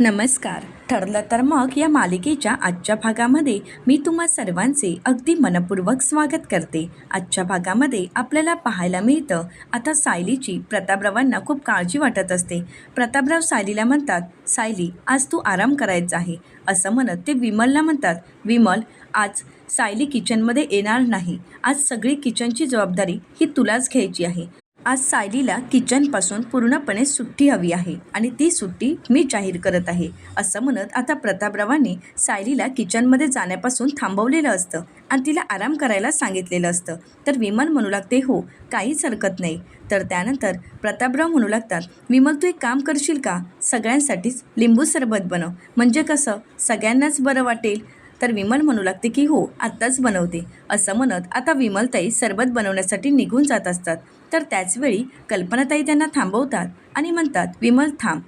नमस्कार. ठरलं तर मग या मालिकेच्या आजच्या भागामध्ये मी तुम्हा सर्वांचे अगदी मनपूर्वक स्वागत करते. आजच्या भागामध्ये आपल्याला पाहायला मिळतं आता सायलीची प्रतापरावांना खूप काळजी वाटत असते. प्रतापराव सायलीला म्हणतात सायली आज तू आराम करायचा आहे. असं म्हणत ते विमलला म्हणतात विमल आज सायली किचनमध्ये येणार नाही. आज सगळी किचनची जबाबदारी ही तुलाच घ्यायची आहे. आज सायलीला किचनपासून पूर्णपणे सुट्टी हवी आहे आणि ती सुट्टी मी जाहीर करत आहे असं म्हणत आता प्रतापरावांनी सायलीला किचनमध्ये जाण्यापासून थांबवलेलं असतं आणि तिला आराम करायला सांगितलेलं असतं. तर विमल म्हणू लागते हो काहीच हरकत नाही. तर त्यानंतर प्रतापराव म्हणू लागतात विमल तू एक काम करशील का? सगळ्यांसाठीच लिंबू सरबत बनव. म्हणजे कसं? सगळ्यांनाच बरं वाटेल? तर विमल म्हणू लागते की हो आत्ताच बनवते. असं म्हणत आता विमलताई सरबत बनवण्यासाठी निघून जात असतात. तर त्याचवेळी कल्पनाताई त्यांना थांबवतात आणि म्हणतात विमल थांब.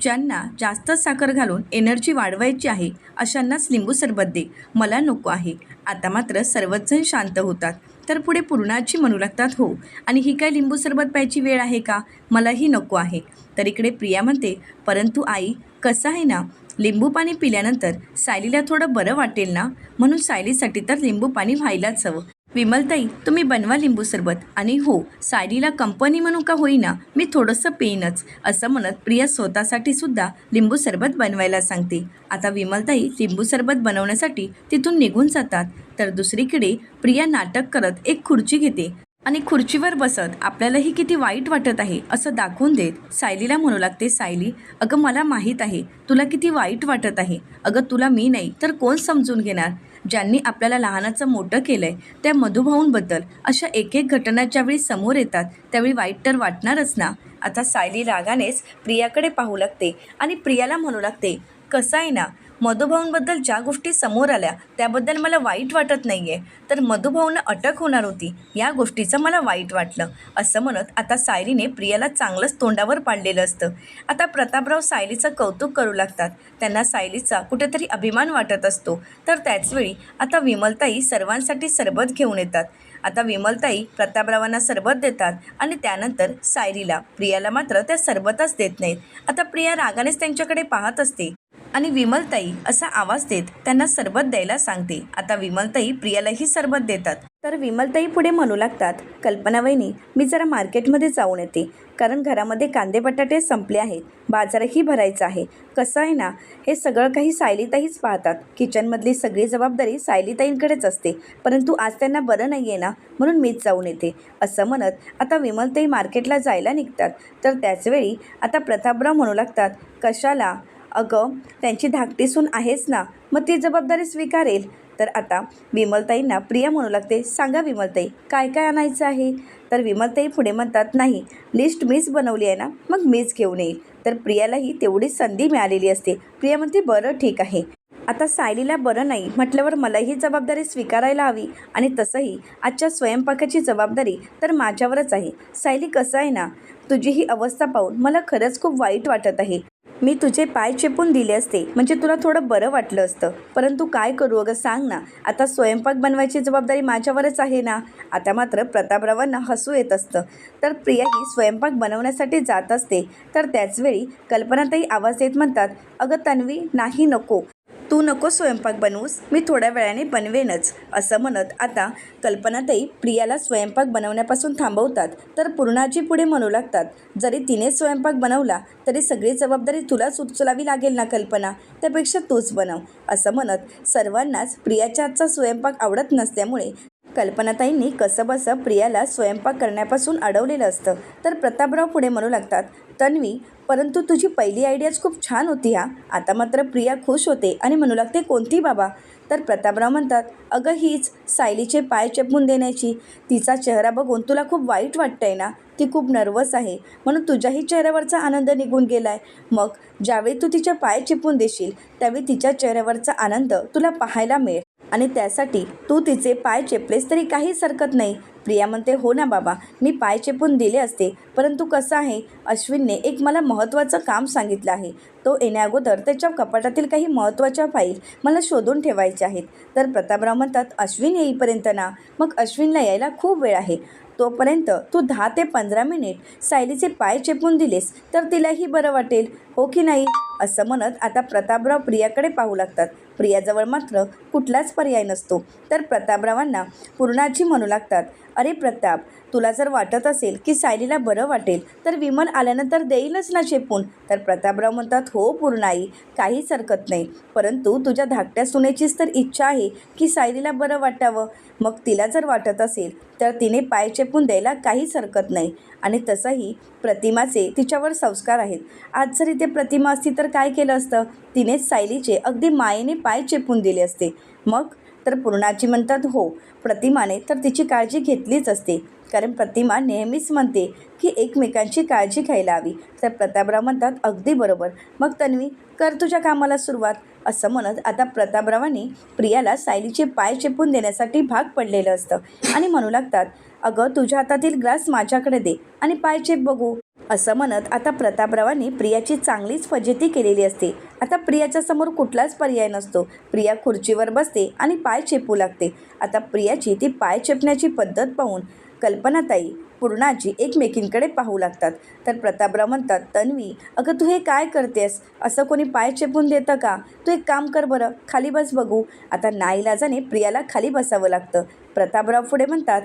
ज्यांना जास्त साखर घालून एनर्जी वाढवायची आहे अशांनाच लिंबू सरबत दे. मला नको आहे. आता मात्र सर्वचजण शांत होतात. तर पुढे पूर्णाची म्हणू लागतात हो आणि ही काय लिंबू सरबत प्यायची वेळ आहे का? मलाही नको आहे. तर इकडे प्रिया म्हणते परंतु आई कसं आहे ना? लिंबू पाणी पिल्यानंतर सायलीला थोडं बरं वाटेल ना? म्हणून सायलीसाठी तर लिंबू पाणी व्हायलाच हवं. विमलताई तुम्ही बनवा लिंबू सरबत. आणि हो सायलीला कंपनी म्हणू का होईना मी थोडंसं पेनच असं म्हणत प्रिया स्वतःसाठी सुद्धा लिंबू सरबत बनवायला सांगते. आता विमलताई लिंबू सरबत बनवण्यासाठी तिथून निघून जातात. तर दुसरीकडे प्रिया नाटक करत एक खुर्ची घेते आणि खुर्चीवर बसत आपल्यालाही किती वाईट वाटत आहे असं दाखवून देत सायलीला म्हणू लागते सायली अगं मला माहीत आहे तुला किती वाईट वाटत आहे. अगं तुला मी नाही तर कोण समजून घेणार? ज्यांनी आपल्याला लहानाचं मोठं केलं आहे त्या मधुभाऊंबद्दल अशा एक एक घटना ज्यावेळी समोर येतात त्यावेळी वाईट तर वाटणारच ना. आता सायली रागानेच प्रियाकडे पाहू लागते आणि प्रियाला म्हणू लागते कसं आहे ना मधुभाऊंबद्दल ज्या गोष्टी समोर आल्या त्याबद्दल मला वाईट वाटत नाही आहे तर मधुभाऊंना अटक होणार होती. या गोष्टीचं मला वाईट वाटलं. असं म्हणत आता सायलीने प्रियाला चांगलंच तोंडावर पाडलेलं असतं. आता प्रतापराव सायलीचं कौतुक करू लागतात. त्यांना सायलीचा कुठेतरी अभिमान वाटत असतो. तर त्याचवेळी आता विमलताई सर्वांसाठी सरबत घेऊन येतात. आता विमलताई प्रतापरावांना सरबत देतात आणि त्यानंतर सायरीला प्रियाला मात्र त्या सरबतच देत नाहीत. आता प्रिया रागानेच त्यांच्याकडे पाहत असते. आणि विमलताई असा आवाज देत त्यांना सरबत द्यायला सांगते. आता विमलताई प्रियालाही सरबत देतात. तर विमलताई पुढे म्हणू लागतात कल्पना वहिनी मी जरा मार्केटमध्ये जाऊन येते. कारण घरामध्ये कांदे बटाटे संपले आहेत. बाजारही भरायचा आहे. कसं आहे ना हे सगळं काही सायलीताईच पाहतात. किचनमधली सगळी जबाबदारी सायलीताईंकडेच असते. परंतु आज त्यांना बरं नाही आहे ना म्हणून मीच जाऊन येते. असं म्हणत आता विमलताई मार्केटला जायला निघतात. तर त्याचवेळी आता प्रतापराव म्हणू लागतात कशाला? अगं त्यांची धाकटी सून आहेच ना. मग ती जबाबदारी स्वीकारेल. तर आता विमलताईंना प्रिया म्हणू लागते. सांगा विमलताई काय काय आणायचं आहे? तर विमलताई पुढे म्हणतात नाही लिस्ट मीच बनवली आहे ना मग मीच घेऊन येईल. तर प्रियालाही तेवढीच संधी मिळालेली असते. प्रिया म्हणते बरं ठीक आहे. आता सायलीला बरं नाही म्हटल्यावर मलाही जबाबदारी स्वीकारायला हवी आणि तसंही. आजच्या स्वयंपाकाची जबाबदारी तर माझ्यावरच आहे. सायली कसं आहे ना? तुझी ही अवस्था पाहून मला खरंच खूप वाईट वाटत आहे. मी तुझे पाय चेपून दिले असते. म्हणजे तुला थोडं बरं वाटलं असतं. परंतु काय करू? अगं सांग ना. आता स्वयंपाक बनवायची जबाबदारी माझ्यावरच आहे ना? आता मात्र प्रतापरावांना हसू येत असतं. तर प्रिया ही स्वयंपाक बनवण्यासाठी जात असते. तर त्याचवेळी कल्पनाताई आवाज येत म्हणतात अगं तन्वी नाही नको. तू नको स्वयंपाक बनवूस मी थोड्या वेळाने बनवेनच असं म्हणत आता कल्पनाताई प्रियाला स्वयंपाक बनवण्यापासून थांबवतात तर पूर्णाजी पुढे म्हणू लागतात जरी तिने स्वयंपाक बनवला तरी सगळी जबाबदारी तुलाच उचलावी लागेल ना कल्पना त्यापेक्षा तूच बनव असं म्हणत सर्वांनाच प्रियाच्या आजचा स्वयंपाक आवडत नसल्यामुळे कल्पनाताईंनी कसंबसं प्रियाला स्वयंपाक करण्यापासून अडवलेलं असतं तर प्रतापराव पुढे म्हणू लागतात तन्वी परंतु तुझी पहिली आयडियाच खूप छान होती हा. आता मात्र प्रिया खुश होते आणि म्हणू लागते कोणती बाबा? तर प्रतापराव म्हणतात अगं हीच सायलीचे पाय चेपून देण्याची. तिचा चेहरा बघून तुला खूप वाईट वाटतंय ना? ती खूप नर्वस आहे. म्हणून तुझ्याही चेहऱ्यावरचा आनंद निघून गेला आहे मग ज्यावेळी तू तिच्या पाय चिपून देशील त्यावेळी तिच्या चेहऱ्यावरचा आनंद तुला पाहायला मिळेल. आणि त्यासाठी तू तिचे पाय चेपलेस तरी काहीच हरकत नाही. प्रिया म्हणते हो ना बाबा मी पाय चेपून दिले असते परंतु कसं आहे? अश्विनने एक मला महत्त्वाचं काम सांगितलं आहे. तो येण्याअगोदर त्याच्या कपाटातील काही महत्त्वाच्या फाईल मला शोधून ठेवायच्या आहेत. तर प्रतापराव म्हणतात अश्विन येईपर्यंत ना? मग अश्विनला यायला खूप वेळ आहे. तोपर्यंत तू दहा ते पंधरा मिनिट सायलीचे पाय चेपून दिलेस तर तिलाही बरं वाटेल. हो की नाही असं म्हणत आता प्रतापराव प्रियाकडे पाहू लागतात. प्रियाजवळ मात्र कुठलाच पर्याय नसतो. तर प्रतापरावांना पूर्णाजी म्हणू लागतात अरे प्रताप तुला जर वाटत असेल की सायलीला बरं वाटेल तर विमल आल्यानंतर देईलच ना चेपून तर प्रतापराव म्हणतात हो पूर्णाई काहीच हरकत नाही. परंतु तुझ्या धाकट्या सुनेचीच तर इच्छा आहे की सायलीला बरं वाटावं. मग तिला जर वाटत असेल तर तिने पाय चेपून द्यायला काहीच हरकत नाही. आणि तसंही प्रतिमाचे तिच्यावर संस्कार आहेत. आज जरी इथे प्रतिमा असती तर काय केलं असतं? तिनेच सायलीचे अगदी मायेने पाय चेपून दिले असते. मग? तर पूर्णाची म्हणतात हो प्रतिमाने तर तिची काळजी घेतलीच असते. कारण प्रतिमा नेहमीच म्हणते की एकमेकांची काळजी घ्यायला हवी. तर प्रतापराव म्हणतात अगदी बरोबर. मग तन्वी कर तुझ्या कामाला सुरुवात. असं म्हणत आता प्रतापरावांनी प्रियाला सायलीचे पाय चेपून देण्यासाठी भाग पडलेलं असतं. आणि म्हणू लागतात अगं तुझ्या हातातील ग्लास माझ्याकडे दे आणि पाय चेप बघू. असं म्हणत आता प्रतापरावांनी प्रियाची चांगलीच फजेती केलेली असते. आता प्रियाच्या समोर कुठलाच पर्याय नसतो. प्रिया खुर्चीवर बसते आणि पाय चेपू लागते. आता प्रियाची ती पाय चेपण्याची पद्धत पाहून कल्पनाताई पूर्णाजी एकमेकींकडे पाहू लागतात. तर प्रतापराव म्हणतात तन्वी अगं तू हे काय करतेस? असं कोणी पाय चेपून देतं का? तू एक काम कर बरं खाली बस बघू. आता नाईलाजाने प्रियाला खाली बसावं लागतं. प्रतापराव पुढे म्हणतात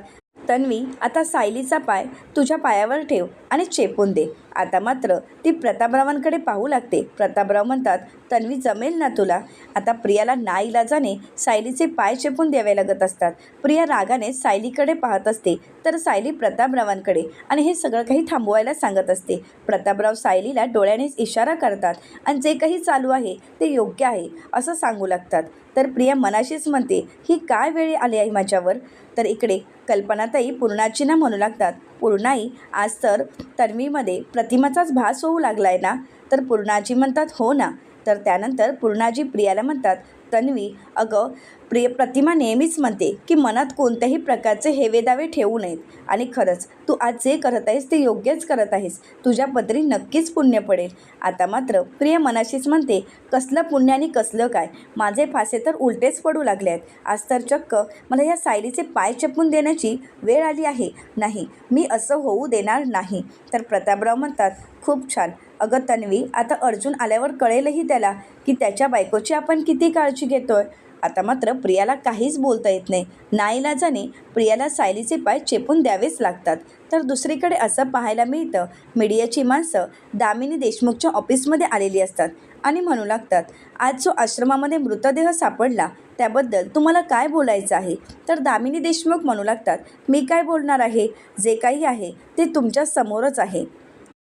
तन्वी आता सायलीचा पाय तुझ्या पायावर ठेव आणि चेपून दे. आता मात्र ती प्रतापरावांकडे पाहू लागते. प्रतापराव म्हणतात तन्वी जमेल ना तुला? आता प्रियाला नाईलाजाने सायलीचे पाय चेपून द्यावे लागत असतात. प्रिया रागाने सायलीकडे पाहत असते तर सायली प्रतापरावांकडे आणि हे सगळं काही थांबवायला सांगत असते. प्रतापराव सायलीला डोळ्यानेच इशारा करतात आणि जे काही चालू आहे ते योग्य आहे असं सांगू लागतात. तर प्रिया मनाशीच म्हणते ही काय वेळ आली आहे माझ्यावर तर इकडे कल्पनाताई पूर्णाचीना म्हणू लागतात पूर्णाई आज तर तन्वीमध्ये प्रतिमाचाच भास होऊ लागला आहे ना? तर पूर्णाजी म्हणतात हो ना. तर त्यानंतर पूर्णाजी प्रियाला म्हणतात तन्वी अगं प्रिय प्रतिमा नेहमीच म्हणते की मनात कोणत्याही प्रकारचे हेवेदावे ठेवू नयेत. आणि खरंच तू आज जे करत आहेस ते योग्यच करत आहेस. तुझ्या पदरी नक्कीच पुण्य पडेल. आता मात्र प्रिय मनाशीच म्हणते कसलं पुण्य आणि कसलं काय? माझे फासे तर उलटेच पडू लागले आहेत आज तर चक्क मला या सायलीचे पाय चपून देण्याची वेळ आली आहे. नाही मी असं होऊ देणार नाही. तर प्रतापराव म्हणतात खूप छान. अगं तन्वी आता अर्जुन आल्यावर कळेलही त्याला की त्याच्या बायकोची आपण किती काळजी घेतोय. आता मात्र प्रियाला काहीच बोलता येत नाही. नाईलाजाने प्रियाला सायलीचे पाय चेपून द्यावेच लागतात. तर दुसरीकडे असं पाहायला मिळतं मीडियाची माणसं दामिनी देशमुखच्या ऑफिसमध्ये आलेली असतात आणि म्हणू लागतात आज जो आश्रमामध्ये मृतदेह सापडला त्याबद्दल तुम्हाला काय बोलायचं आहे? तर दामिनी देशमुख म्हणू लागतात मी काय बोलणार आहे? जे काही आहे ते तुमच्या समोरच आहे.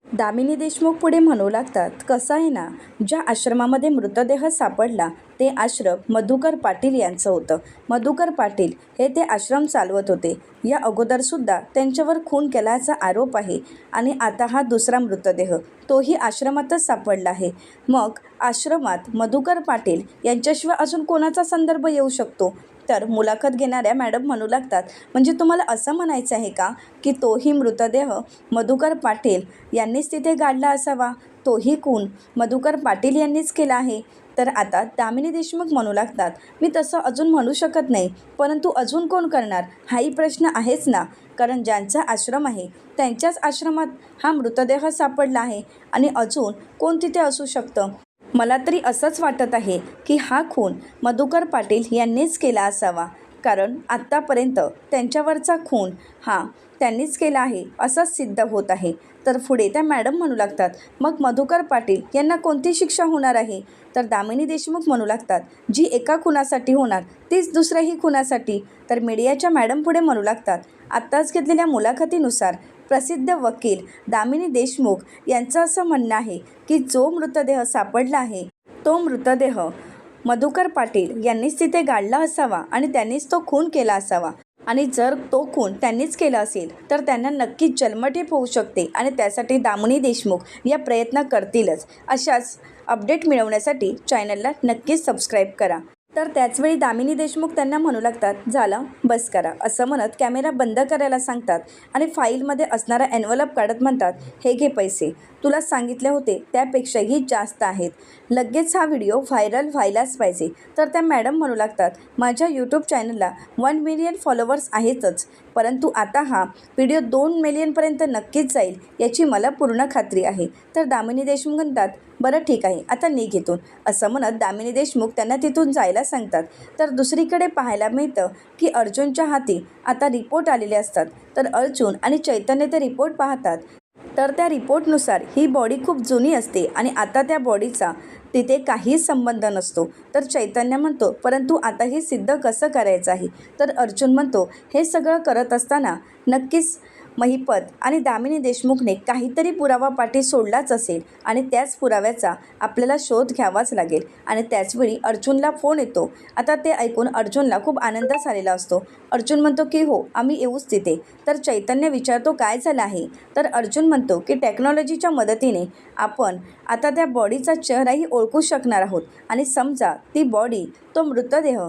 दामिनी देशमुख पुढे म्हणू लागतात कसं आहे ना? ज्या आश्रमामध्ये मृतदेह सापडला ते आश्रम मधुकर पाटील यांचं होतं. मधुकर पाटील हे ते आश्रम चालवत होते. या अगोदरसुद्धा त्यांच्यावर खून केल्याचा आरोप आहे आणि आता हा दुसरा मृतदेह तोही आश्रमातच सापडला आहे. मग आश्रमात मधुकर पाटील यांच्याशिवाय अजून कोणाचा संदर्भ येऊ शकतो? तर मुलाखत घेणाऱ्या मॅडम म्हणू लागतात. म्हणजे तुम्हाला असं म्हणायचं आहे का की तोही मृतदेह मधुकर पाटील यांनीच तिथे गाडला असावा? तोही खून मधुकर पाटील यांनीच केला आहे. तर आता दामिनी देशमुख म्हणू लागतात. मी तसं अजून म्हणू शकत नाही. परंतु अजून कोण करणार? हाही प्रश्न आहेच ना. कारण ज्यांचा आश्रम आहे त्यांच्याच आश्रमात हा मृतदेह सापडला आहे. आणि अजून कोण तिथे असू शकतं? मला तरी असंच वाटत आहे की हा खून मधुकर पाटील यांनीच केला असावा. कारण आत्तापर्यंत त्यांच्यावरचा खून हा त्यांनीच केला आहे असंच सिद्ध होत आहे. तर पुढे त्या मॅडम म्हणू लागतात मग मधुकर पाटील यांना कोणती शिक्षा होणार आहे? तर दामिनी देशमुख म्हणू लागतात जी एका खुनासाठी होणार तीच दुसऱ्याही खुनासाठी. तर मीडियाच्या मॅडम पुढे म्हणू लागतात आत्ताच घेतलेल्या मुलाखतीनुसार प्रसिद्ध वकील दामिनी देशमुख यांचं असं म्हणणं आहे की जो मृतदेह सापडला आहे तो मृतदेह मधुकर पाटील यांनीच तिथे गाडला असावा आणि त्यांनीच तो खून केला असावा. आणि जर तो खून त्यांनीच केला असेल तर त्यांना नक्कीच जन्मठेप होऊ शकते आणि त्यासाठी दामिनी देशमुख या प्रयत्न करतीलच. अशाच अपडेट मिळवण्यासाठी चॅनलला नक्कीच सबस्क्राईब करा. तर त्याचवेळी दामिनी देशमुख त्यांना म्हणू लागतात झालं बस करा असं म्हणत कॅमेरा बंद करायला सांगतात आणि फाईलमध्ये असणारा एनवलप काढत म्हणतात हे घे पैसे तुला सांगितले होते त्यापेक्षाही जास्त आहेत. लगेच हा व्हिडिओ व्हायरल व्हायलाच पाहिजे. तर त्या मॅडम म्हणू लागतात माझ्या यूट्यूब चॅनलला वन मिलियन फॉलोवर्स आहेतच परंतु आता हा व्हिडिओ दोन मिलियनपर्यंत नक्कीच जाईल याची मला पूर्ण खात्री आहे. तर दामिनी देशमुख म्हणतात बरं ठीक आहे आता निघ इथून असं म्हणत दामिनी देशमुख त्यांना तिथून जायला सांगतात. तर दुसरीकडे पाहायला मिळतं की अर्जुनच्या हाती आता रिपोर्ट आलेले असतात. तर अर्जुन आणि चैतन्य ते रिपोर्ट पाहतात. तर त्या रिपोर्टनुसार ही बॉडी खूप जुनी असते आणि आता त्या बॉडीचा तिथे काहीच संबंध नसतो. तर चैतन्य म्हणतो परंतु आता हे सिद्ध कसं करायचं आहे? तर अर्जुन म्हणतो हे सगळं करत असताना नक्कीच महिपत आणि दामिनी देशमुखने काहीतरी पुरावा पाठी सोडलाच असेल आणि त्याच पुराव्याचा आपल्याला शोध घ्यावाच लागेल. आणि त्याचवेळी अर्जुनला फोन येतो. आता ते ऐकून अर्जुनला खूप आनंद झालेला असतो. अर्जुन म्हणतो की हो आम्ही येऊच तिथे. तर चैतन्य विचारतो काय झालं आहे? तर अर्जुन म्हणतो की टेक्नॉलॉजीच्या मदतीने आपण आता त्या बॉडीचा चेहराही ओळखू शकणार आहोत. आणि समजा ती बॉडी तो मृतदेह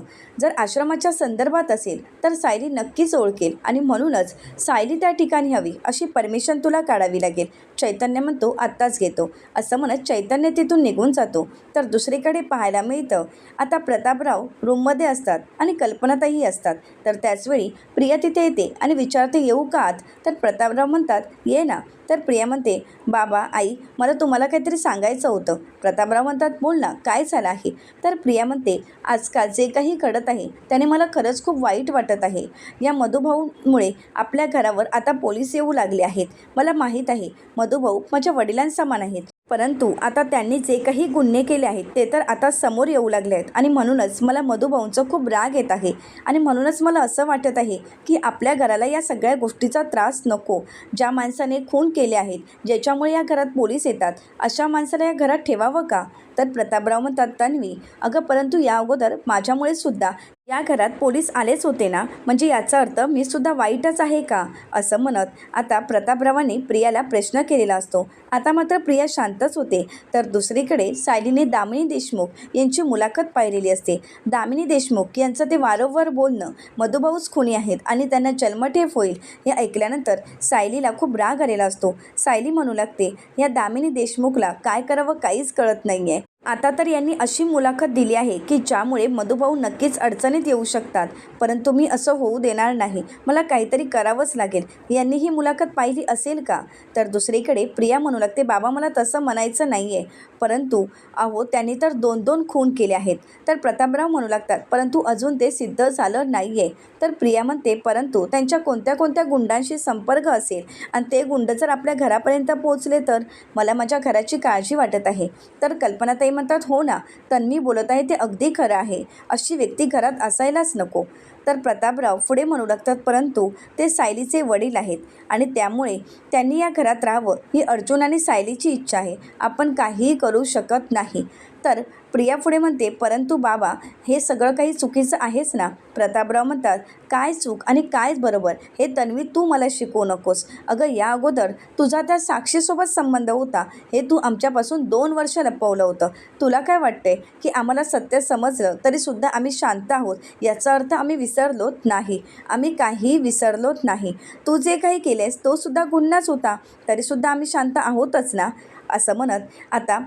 जर आश्रमाच्या संदर्भात असेल तर सायली नक्कीच ओळखेल आणि म्हणूनच सायली त्या ठिकाणी हवी अशी परमिशन तुला काढावी लागेल. चैतन्य म्हणतो आत्ताच घेतो. असं म्हणत चैतन्य तिथून निघून जातो. तर दुसरीकडे पाहायला मिळतं आता प्रतापराव रूममध्ये असतात आणि कल्पनाताही असतात. तर त्याचवेळी प्रिया तिथे येते आणि विचारते येऊ का आत? तर प्रतापराव म्हणतात ये ना. तर प्रिया म्हणते बाबा आई मला तुम्हाला काहीतरी सांगायचं होतं. प्रतापराव म्हणतात बोल ना काय झालं आहे? तर प्रिया म्हणते आजकाल जे काही घडत आहे त्याने मला खरंच खूप वाईट वाटत आहे. या मधुभाऊमुळे आपल्या घरावर आता पोलीस येऊ लागले आहेत. मला माहीत आहे मधुभाऊ माझ्या वडिलांसमान आहेत. परंतु आता त्यांनी जे काही गुन्हे केले आहेत ते तर आता समोर येऊ लागले आहेत. आणि म्हणूनच मला मधुभाऊंचा खूप राग येत आहे. आणि म्हणूनच मला असं वाटत आहे की आपल्या घराला या सगळ्या गोष्टीचा त्रास नको. ज्या माणसाने खून केले आहेत ज्याच्यामुळे या घरात पोलीस येतात अशा माणसाला या घरात ठेवावं का? तर प्रतापराव म्हणतात तन्वी अगं परंतु या अगोदर माझ्यामुळे सुद्धा या घरात पोलीस आलेच होते ना? म्हणजे याचा अर्थ मी सुद्धा वाईटच आहे का? असं म्हणत आता प्रतापरावांनी प्रियाला प्रश्न केलेला असतो. आता मात्र प्रिया शांतच होते. तर दुसरीकडे सायलीने दामिनी देशमुख यांची मुलाखत पाहिलेली असते. दामिनी देशमुख यांचं ते वारंवार बोलणं मधुभाऊच खुनी आहेत आणि त्यांना जन्मठेप होईल हे ऐकल्यानंतर सायलीला खूप राग आलेला असतो. सायली म्हणू लागते या दामिनी देशमुखला काय करावं काहीच कळत नाही आहे आता तर यांनी अशी मुलाखत दिली आहे की ज्यामुळे मधुभाऊ नक्कीच अडचणीत येऊ शकतात परंतु मी असं होऊ देणार नाही. मला काहीतरी करावंच लागेल. यांनी ही मुलाखत पाहिली असेल का? तर दुसरीकडे प्रिया म्हणू लागते बाबा मला तसं म्हणायचं नाही आहे परंतु अहो त्यांनी तर दोन दोन खून केले आहेत. तर प्रतापराव म्हणू लागतात परंतु अजून ते सिद्ध झालं नाही आहे तर प्रिया म्हणते परंतु त्यांच्या कोणत्या कोणत्या गुंडांशी संपर्क असेल? आणि ते गुंड जर आपल्या घरापर्यंत पोहोचले तर? मला माझ्या घराची काळजी वाटत आहे. तर कल्पनाताई म्हणतात हो ना तन्वी बोलत आहे ते अगदी खरं आहे. अशी व्यक्ती घरात असायलाच नको. तर प्रतापराव पुढे म्हणू लागतात परंतु ते सायलीचे वडील आहेत आणि त्यामुळे त्यांनी या घरात राहावं ही अर्जुन आणि सायलीची इच्छा आहे. आपण काहीही करू शकत नाही. तर प्रिया पुढे म्हणते परंतु बाबा हे सगळं काही चुकीचं आहेच ना? प्रतापराव म्हणतात काय चूक आणि काय बरोबर? हे तन्वी तू मला शिकवू नकोस. अगं या अगोदर तुझा त्या साक्षीसोबत संबंध होता. हे तू आमच्यापासून दोन वर्ष लपवलं होतं. तुला काय वाटते की आम्हाला सत्य समजलं तरीसुद्धा आम्ही शांत आहोत? याचा अर्थ आम्ही विसरलोत नाही. आम्ही काहीही विसरलोत नाही. तू जे काही केलेस तो सुद्धा गुन्हाच होता. तरीसुद्धा आम्ही शांत आहोतच ना? असं म्हणत आता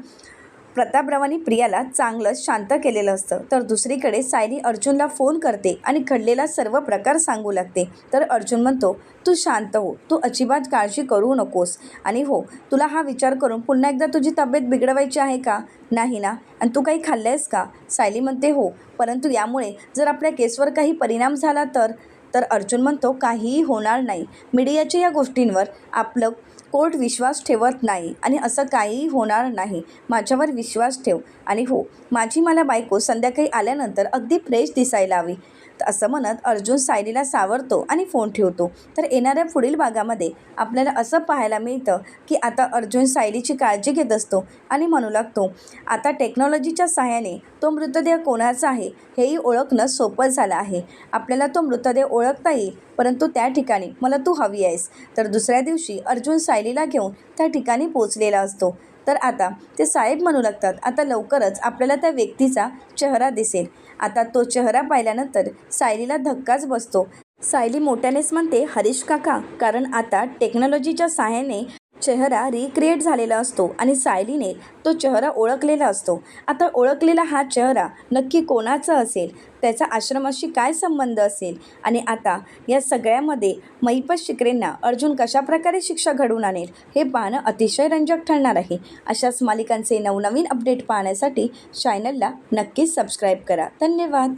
प्रतापरावांनी प्रियाला चांगलंच शांत केलेलं असतं. तर दुसरीकडे सायली अर्जुनला फोन करते आणि घडलेला सर्व प्रकार सांगू लागते. तर अर्जुन म्हणतो तू शांत हो. तू अजिबात काळजी करू नकोस. आणि हो तुला हा विचार करून पुन्हा एकदा तुझी तब्येत बिघडवायची आहे का? नाही ना. आणि तू काही खाल्लं आहेस का? सायली म्हणते हो. परंतु यामुळे जर आपल्या केसवर काही परिणाम झाला तर? तर अर्जुन म्हणतो काहीही होणार नाही. मीडियाच्या या गोष्टींवर आपलं कोर्ट विश्वास ठेवत नाही आणि असं काहीही होणार नाही. माझ्यावर विश्वास ठेव. आणि हो माझी मला बायको संध्याकाळी आल्यानंतर अगदी फ्रेश दिसायला हवी. असं म्हणत अर्जुन सायलीला सावरतो आणि फोन ठेवतो. तर येणाऱ्या पुढील भागामध्ये आपल्याला असं पाहायला मिळतं की आता अर्जुन सायलीची काळजी घेत असतो आणि म्हणू लागतो आता टेक्नॉलॉजीच्या सहाय्याने तो मृतदेह कोणाचा आहे हेही ओळखणं सोपं झालं आहे. आपल्याला तो मृतदेह ओळखता येईल परंतु त्या ठिकाणी मला तू हवी आहेस. तर दुसऱ्या दिवशी अर्जुन सायलीला घेऊन त्या ठिकाणी पोचलेला असतो. तर आता ते साहेब म्हणू लागतात आता लवकरच आपल्याला त्या व्यक्तीचा चेहरा दिसेल. आता तो चेहरा पाहिल्यानंतर सायलीला धक्काच बसतो. सायली मोठ्यानेच म्हणते हरीश काका कारण आता टेक्नॉलॉजीच्या सहाय्याने चेहरा रिक्रिएट झालेला असतो आणि सायलीने तो चेहरा ओळखलेला असतो. आता ओळखलेला हा चेहरा नक्की कोणाचा असेल? त्याचा आश्रमाशी काय संबंध असेल? आणि आता या सगळ्यामध्ये महिपत शिकरेंना अर्जुन कशाप्रकारे शिक्षा घडवून आणेल? हे पाहणं अतिशय रंजक ठरणार आहे. अशाच मालिकांचे नवनवीन अपडेट पाहण्यासाठी चॅनलला नक्कीच सबस्क्राईब करा. धन्यवाद.